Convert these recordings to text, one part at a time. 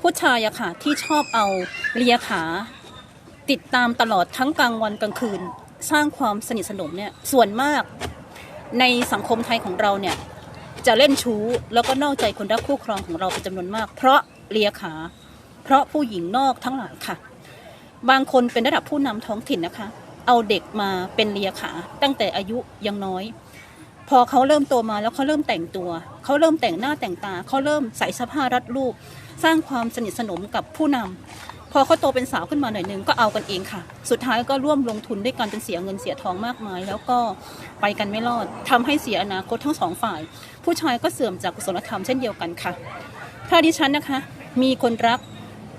ผู้ชายอะค่ะที่ชอบเอาเลียขา ติดตามตลอดทั้งกลางวันกลางคืน สร้างความสนิทสนมเนี่ยส่วนมากในสังคมไทยของเราเนี่ยจะเล่นชู้แล้วก็นอกใจคนรักคู่ครองของเราเป็นจำนวนมาก เพราะเลียขา เพราะผู้หญิงนอกทั้งหลายค่ะ บางคนเป็นระดับผู้นำท้องถิ่นนะคะ เอาเด็กมาเป็นเลียขาตั้งแต่อายุยังน้อย พอเขาเริ่มโตมาแล้วเขาเริ่มแต่งตัว เขาเริ่มแต่งหน้าแต่งตา เขาเริ่มใส่เสื้อผ้ารัดรูป สร้างความสนิทสนมกับผู้นำพอเขาโตเป็นสาวขึ้นมาหน่อยนึงก็เอากันเองค่ะ สุดท้ายก็ร่วมลงทุนด้วยกันจนเสียเงินเสียทองมากมาย แล้วก็ไปกันไม่รอดทำให้เสียอนาคตทั้งสองฝ่าย ผู้ชายก็เสื่อมจากกุศลธรรมเช่นเดียวกันค่ะ ถ้าดิฉันนะคะ มีคนรัก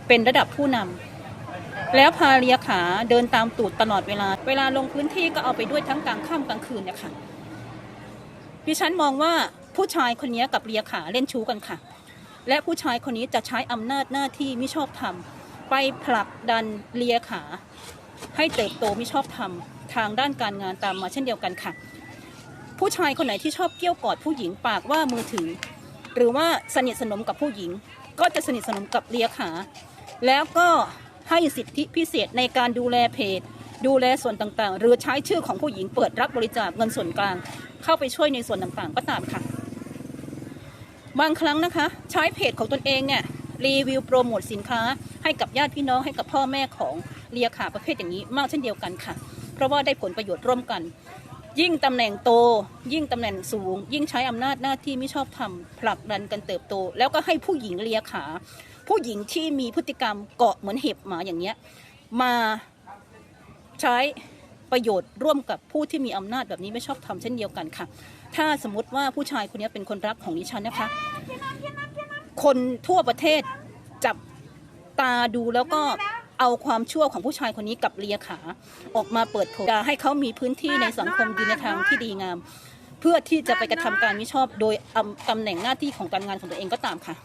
เป็นระดับผู้นำแล้วพาเลียขาเดินตามตูดตลอดเวลา เวลาลงพื้นที่ก็เอาไปด้วยทั้งกลางค่ำกลางคืนเนี่ยค่ะ ดิฉันมองว่าผู้ชายคนนี้กับเลียขาเล่นชู้กันค่ะ และผู้ชายคนนี้จะใช้อำนาจหน้าที่ไม่ชอบธรรมไปผลักดันเลียขา ให้เติบโตไม่ชอบธรรมทางด้านการงานตามมาเช่นเดียวกันค่ะ ผู้ชายคนไหนที่ชอบเกี่ยวกอดผู้หญิงปากว่ามือถือ หรือว่าสนิทสนมกับผู้หญิง ก็จะสนิทสนมกับเลียขา แล้วก็ให้สิทธิพิเศษในการดูแลเพจ ดูแลส่วนต่างๆ หรือใช้ชื่อของผู้หญิงเปิดรับบริจาคเงินส่วนกลาง เข้าไปช่วยในส่วนต่างๆ ก็ตามค่ะ บางครั้งนะคะ ใช้เพจของตนเองเนี่ยรีวิวโปรโมทสินค้า ให้กับญาติพี่น้องให้กับพ่อแม่ของเลียขาประเภทอย่างนี้มากเช่นเดียวกันค่ะ เพราะว่าได้ผลประโยชน์ร่วมกัน ยิ่งตำแหน่งโต ยิ่งตำแหน่งสูง ยิ่งใช้อำนาจหน้าที่ไม่ชอบทำผลักดันกันเติบโต แล้วก็ให้ผู้หญิงเลียขา ผู้หญิงที่มีพฤติกรรมเกาะเหมือนเห็บหมาอย่างเงี้ยมา ใช้ประโยชน์ร่วมกับผู้ที่มีอำนาจแบบนี้ไม่ชอบทำเช่นเดียวกันค่ะ ถ้าสมมติว่าผู้ชายคนนี้เป็นคนรักของดิฉันนะคะ คนทั่วประเทศจับตาดูแล้วก็เอาความชั่วของผู้ชายคนนี้กับเลียขา ออกมาเปิดเผยให้เขามีพื้นที่ในสังคมดีในทางที่ดีงาม เพื่อที่จะไปกระทำการมิชอบโดยอำตำแหน่งหน้าที่ของการงานของตัวเองก็ตามค่ะ